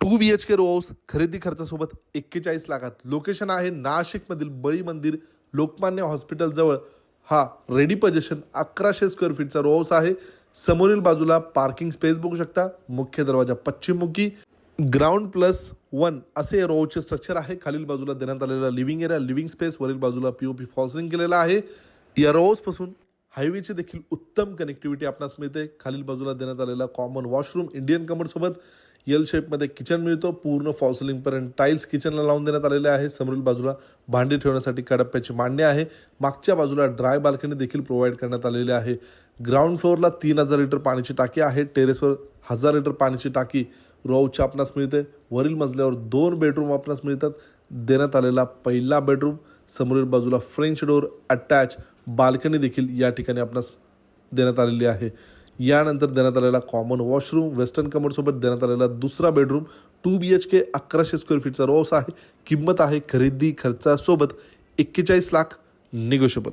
Two B H K row खरेदी खर्चासोबत एक्केचाळीस लाखात. लोकेशन आहे नाशिकमधील बळी मंदिर लोकमान्य हॉस्पिटलजवळ हा रेडी पजेशन अकराशे स्क्वेअर फीटचा रो आहे. समोरील बाजूला पार्किंग स्पेस बघू शकता. मुख्य दरवाजा पश्चिममुखी. ग्राउंड प्लस वन असे रोचे स्ट्रक्चर आहे. खालील बाजूला देण्यात आलेला लिव्हिंग एरिया लिव्हिंग स्पेस वरील बाजूला पीओपी फॉल्सिंग केलेला आहे. या रोजपासून हायवेची देखील उत्तम कनेक्टिव्हिटी आपणास मिळते. खालील बाजूला देण्यात आलेला common washroom Indian commode L L शेपमध्ये किचन मिळतो. पूर्ण फॉल्सिलिंगपर्यंत टाईल्स किचनला लावून देण्यात आलेले आहे. समोरील बाजूला भांडी ठेवण्यासाठी कडप्प्याची मांडणी आहे. मागच्या बाजूला ड्राय बाल्कनी देखील प्रोव्हाइड करण्यात आलेली आहे. ग्राउंड फ्लोअरला तीन हजार लिटर पाण्याची टाकी आहे. टेरेसवर हजार लिटर पाण्याची टाकी रोवच्या आपणास मिळते. वरील मजल्यावर दोन बेडरूम आपणास मिळतात. देण्यात आलेला पहिला बेडरूम समोरील बाजूला फ्रेंच डोअर अटॅच बाल्कनी देखील या ठिकाणी आपणास देण्यात आलेली आहे. यानंतर देण्यात आलेला कॉमन वॉशरूम वेस्टर्न कमरसोबत देण्यात आलेला दुसरा bedroom two B H K अकराशे स्क्वेअर फीटचा रोस आहे. किंमत आहे खरेदी खर्चासोबत एक्केचाळीस लाख निगोशिएबल